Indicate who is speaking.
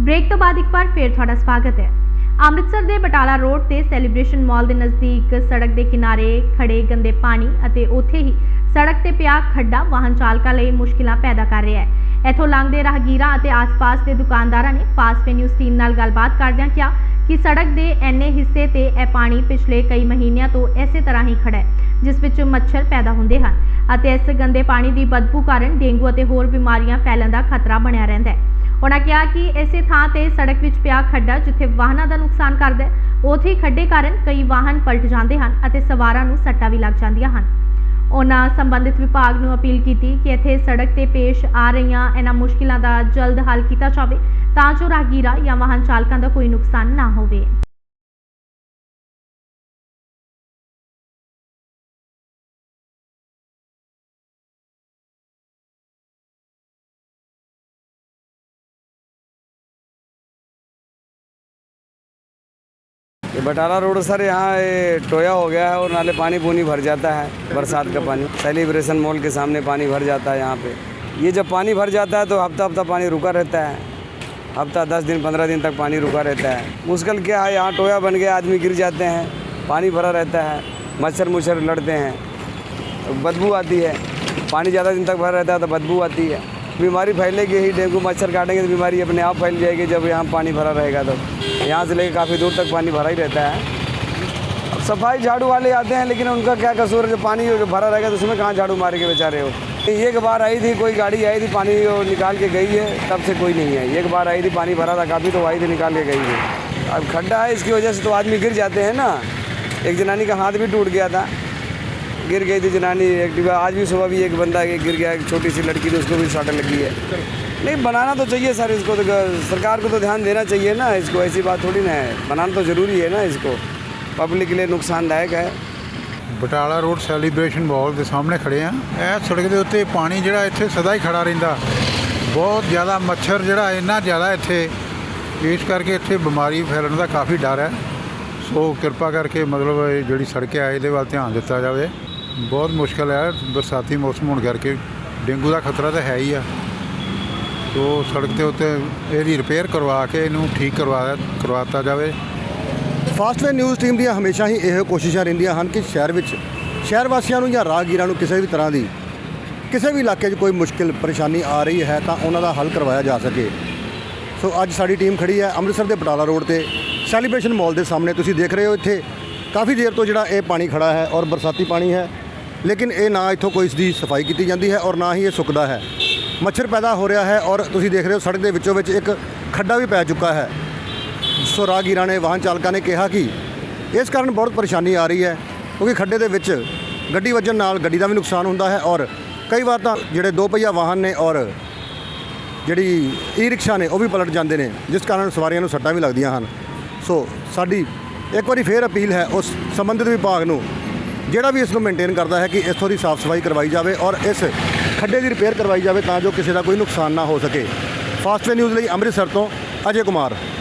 Speaker 1: Break ਤੋਂ ਬਾਅਦ ਇੱਕ ਵਾਰ ਫੇਰ ਤੁਹਾਡਾ ਸਵਾਗਤ ਹੈ। ਅੰਮ੍ਰਿਤਸਰ ਦੇ ਬਟਾਲਾ ਰੋਡ ਤੇ ਸੈਲੀਬ੍ਰੇਸ਼ਨ ਮਾਲ ਦੇ ਨਜ਼ਦੀਕ ਸੜਕ ਦੇ ਕਿਨਾਰੇ ਖੜੇ ਗੰਦੇ ਪਾਣੀ ਅਤੇ ਉੱਥੇ ਹੀ ਸੜਕ ਤੇ ਪਿਆ ਖੱਡਾ ਵਾਹਨ ਚਾਲਕਾਂ ਲਈ ਮੁਸ਼ਕਿਲਾਂ ਪੈਦਾ ਕਰ ਰਿਹਾ ਹੈ। ਇੱਥੋਂ ਲੰਘਦੇ ਰਾਹਗੀਰਾਂ ਅਤੇ ਆਸ-ਪਾਸ ਦੇ ਦੁਕਾਨਦਾਰਾਂ ਨੇ ਫਾਸਟ ਨਿਊਜ਼ ਟੀਮ ਨਾਲ ਗੱਲਬਾਤ ਕਰਦਿਆਂ ਕਿਹਾ ਕਿ ਸੜਕ ਦੇ ਐਨੇ ਹਿੱਸੇ ਤੇ ਇਹ ਪਾਣੀ ਪਿਛਲੇ ਕਈ ਮਹੀਨਿਆਂ ਤੋਂ ਇਸੇ ਤਰ੍ਹਾਂ ਹੀ ਖੜਾ ਹੈ, ਜਿਸ ਵਿੱਚ ਮੱਛਰ ਪੈਦਾ ਹੁੰਦੇ ਹਨ ਅਤੇ ਇਸ ਗੰਦੇ ਪਾਣੀ ਦੀ ਬਦਬੂ ਕਾਰਨ ਡੇਂਗੂ ਅਤੇ ਹੋਰ ਬਿਮਾਰੀਆਂ ਫੈਲਣ ਦਾ ਖਤਰਾ ਬਣਿਆ ਰਹਿੰਦਾ ਹੈ। ਉਹਨਾਂ ਕਿਹਾ ਕਿ ਇਸੇ ਥਾਂ ਤੇ ਸੜਕ ਵਿੱਚ ਪਿਆ ਖੱਡਾ ਜਿੱਥੇ ਵਾਹਨਾਂ ਦਾ ਨੁਕਸਾਨ ਕਰਦਾ ਹੈ, ਉੱਥੇ ਹੀ ਖੱਡੇ ਕਾਰਨ ਕਈ ਵਾਹਨ ਪਲਟ ਜਾਂਦੇ ਹਨ ਅਤੇ ਸਵਾਰਾਂ ਨੂੰ ਸੱਟਾਂ ਵੀ ਲੱਗ ਜਾਂਦੀਆਂ ਹਨ। ਉਹਨਾਂ ਸੰਬੰਧਿਤ ਵਿਭਾਗ ਨੂੰ ਅਪੀਲ ਕੀਤੀ ਕਿ ਇੱਥੇ ਸੜਕ ਤੇ ਪੇਸ਼ ਆ ਰਹੀਆਂ ਇਹਨਾਂ ਮੁਸ਼ਕਿਲਾਂ ਦਾ ਜਲਦ ਹੱਲ ਕੀਤਾ ਜਾਵੇ ਤਾਂ ਜੋ ਰਾਹਗੀਰਾਂ ਜਾਂ ਵਾਹਨ ਚਾਲਕਾਂ ਦਾ ਕੋਈ ਨੁਕਸਾਨ ਨਾ ਹੋਵੇ।
Speaker 2: ये बटाला रोड सर, यहाँ ये टोया हो गया है और नाले पानी पूनी भर जाता है, बरसात का पानी। सेलिब्रेशन मॉल के सामने पानी भर जाता है यहाँ पे। ये जब पानी भर जाता है तो हफ़्ता हफ़्ता पानी रुका रहता है। हफ़्ता दस दिन, पंद्रह दिन तक पानी रुका रहता है। मुश्किल क्या है, यहाँ टोया बन गया, आदमी गिर जाते हैं, पानी भरा रहता है, मच्छर मुच्छर लड़ते हैं। तो बदबू आती है, पानी ज़्यादा दिन तक भरा रहता है तो बदबू आती है। बीमारी फैलेगी ही, डेंगू मच्छर काटेंगे तो बीमारी अपने आप फैल जाएगी जब यहाँ पानी भरा रहेगा तो यहाँ से लेकर काफ़ी दूर तक पानी भरा ही रहता है। अब सफ़ाई झाड़ू वाले आते हैं, लेकिन उनका क्या कसूर है? जो पानी जो भरा रहेगा तो उसमें कहाँ झाड़ू मारेंगे बेचारे हो? एक बार आई थी, कोई गाड़ी आई थी, पानी निकाल के गई है, तब से कोई नहीं आई। एक बार आई थी, पानी भरा था काफ़ी तो आई थी, निकाल के गई है अब खड्डा है, इसकी वजह से तो आदमी गिर जाते हैं ना। एक जनानी का हाथ भी टूट गया था। गिर गई थी जनानी एक्टिवा आज भी सुबह भी एक बंदा एक गिर गया, एक छोटी सी लड़की थी, उसको भी सट लगी है। नहीं बनाना तो चाहिए सर इसको तो सरकार को तो ध्यान देना चाहिए ना इसको ऐसी बात थोड़ी ना है बनाना तो ज़रूरी है ना इसको पब्लिक के लिए नुकसानदायक है
Speaker 3: ਬਟਾਲਾ ਰੋਡ ਸੈਲੀਬ੍ਰੇਸ਼ਨ ਮਾਲ ਦੇ ਸਾਹਮਣੇ ਖੜੇ ਆ ਇਹ ਸੜਕ ਦੇ ਉੱਤੇ ਪਾਣੀ ਜਿਹੜਾ ਇੱਥੇ ਸਦਾ ਹੀ ਖੜਾ ਰਹਿੰਦਾ ਬਹੁਤ ਜ਼ਿਆਦਾ ਮੱਛਰ ਜਿਹੜਾ ਇੰਨਾ ਜ਼ਿਆਦਾ ਇੱਥੇ ਇਸ ਕਰਕੇ ਇੱਥੇ ਬਿਮਾਰੀ ਫੈਲਣ ਦਾ ਕਾਫੀ ਡਰ ਹੈ ਸੋ ਕਿਰਪਾ ਕਰਕੇ ਮਤਲਬ ਇਹ ਜਿਹੜੀ ਸੜਕ ਹੈ ਇਹਦੇ ਵੱਲ ਧਿਆਨ ਦਿੱਤਾ ਜਾਵੇ ਬਹੁਤ ਮੁਸ਼ਕਲ ਹੈ ਬਰਸਾਤੀ ਮੌਸਮ ਹੋਣ ਕਰਕੇ ਡੇਂਗੂ ਦਾ ਖਤਰਾ ਤਾਂ ਹੈ ਹੀ ਆ ਜੋ ਸੜਕ ਦੇ ਉੱਤੇ ਇਹਦੀ ਰਿਪੇਅਰ ਕਰਵਾ ਕੇ ਇਹਨੂੰ ਠੀਕ ਕਰਵਾ ਕਰਵਾਤਾ ਜਾਵੇ।
Speaker 4: ਫਾਸਟਵੇ ਨਿਊਜ਼ ਟੀਮ ਦੀਆਂ ਹਮੇਸ਼ਾ ਹੀ ਇਹੋ ਕੋਸ਼ਿਸ਼ਾਂ ਰਹਿੰਦੀਆਂ ਹਨ ਕਿ ਸ਼ਹਿਰ ਵਿੱਚ, ਸ਼ਹਿਰ ਵਾਸੀਆਂ ਨੂੰ ਜਾਂ ਰਾਹਗੀਰਾਂ ਨੂੰ ਕਿਸੇ ਵੀ ਤਰ੍ਹਾਂ ਦੀ, ਕਿਸੇ ਵੀ ਇਲਾਕੇ 'ਚ ਕੋਈ ਮੁਸ਼ਕਿਲ ਪਰੇਸ਼ਾਨੀ ਆ ਰਹੀ ਹੈ ਤਾਂ ਉਹਨਾਂ ਦਾ ਹੱਲ ਕਰਵਾਇਆ ਜਾ ਸਕੇ। ਸੋ ਅੱਜ ਸਾਡੀ ਟੀਮ ਖੜੀ ਹੈ ਅੰਮ੍ਰਿਤਸਰ ਦੇ ਬਟਾਲਾ ਰੋਡ ਤੇ। ਸੈਲੀਬ੍ਰੇਸ਼ਨ ਮਾਲ ਦੇ ਸਾਹਮਣੇ ਤੁਸੀਂ ਦੇਖ ਰਹੇ ਹੋ ਇੱਥੇ। ਕਾਫੀ ਦੇਰ ਤੋਂ ਜਿਹੜਾ ਇਹ ਪਾਣੀ ਖੜਾ ਹੈ ਔਰ ਬਰਸਾਤੀ ਪਾਣੀ ਹੈ, ਲੇਕਿਨ ਇਹ ਨਾ ਇੱਥੋਂ ਕੋਈ ਇਸ ਦੀ ਸਫ਼ਾਈ ਕੀਤੀ ਜਾਂਦੀ ਹੈ ਔਰ ਨਾ ਹੀ ਇਹ ਸੁੱਕਦਾ ਹੈ। ਮੱਛਰ ਪੈਦਾ ਹੋ ਰਿਹਾ ਹੈ ਔਰ ਤੁਸੀਂ ਦੇਖ ਰਹੇ ਹੋ ਸੜਕ ਦੇ ਵਿੱਚੋਂ ਵਿੱਚ ਇੱਕ ਖੱਡਾ ਵੀ ਪੈ ਚੁੱਕਾ ਹੈ। ਸੋ ਰਾਹਗੀਰਾਂ ਨੇ ਵਾਹਨ ਚਾਲਕਾਂ ਨੇ ਕਿਹਾ ਕਿ ਇਸ ਕਾਰਨ ਬਹੁਤ ਪਰੇਸ਼ਾਨੀ ਆ ਰਹੀ ਹੈ ਕਿਉਂਕਿ ਖੱਡੇ ਦੇ ਵਿੱਚ ਗੱਡੀ ਵੱਜਣ ਨਾਲ ਗੱਡੀ ਦਾ ਵੀ ਨੁਕਸਾਨ ਹੁੰਦਾ ਹੈ ਔਰ ਕਈ ਵਾਰ ਤਾਂ ਜਿਹੜੇ ਦੋ ਪਹੀਆ ਵਾਹਨ ਨੇ ਔਰ ਜਿਹੜੀ ਈ ਰਿਕਸ਼ਾ ਨੇ ਉਹ ਵੀ ਪਲਟ ਜਾਂਦੇ ਨੇ, ਜਿਸ ਕਾਰਨ ਸਵਾਰੀਆਂ ਨੂੰ ਸੱਟਾਂ ਵੀ ਲੱਗਦੀਆਂ ਹਨ। ਸੋ ਸਾਡੀ ਇੱਕ ਵਾਰੀ ਫੇਰ ਅਪੀਲ ਹੈ ਉਸ ਸੰਬੰਧਿਤ ਵਿਭਾਗ ਨੂੰ, ਜਿਹੜਾ ਵੀ ਇਸ ਨੂੰ ਮੇਨਟੇਨ ਕਰਦਾ ਹੈ ਕਿ ਇੱਥੋਂ ਦੀ ਸਾਫ਼ ਸਫ਼ਾਈ ਕਰਵਾਈ ਜਾਵੇ ਔਰ ਇਸ ਖੱਡੇ ਦੀ ਰਿਪੇਅਰ ਕਰਵਾਈ ਜਾਵੇ ਤਾਂ ਜੋ ਕਿਸੇ ਦਾ ਕੋਈ ਨੁਕਸਾਨ ਨਾ ਹੋ ਸਕੇ। ਫਾਸਟਵੇ ਨਿਊਜ਼ ਲਈ ਅੰਮ੍ਰਿਤਸਰ ਤੋਂ ਅਜੇ ਕੁਮਾਰ।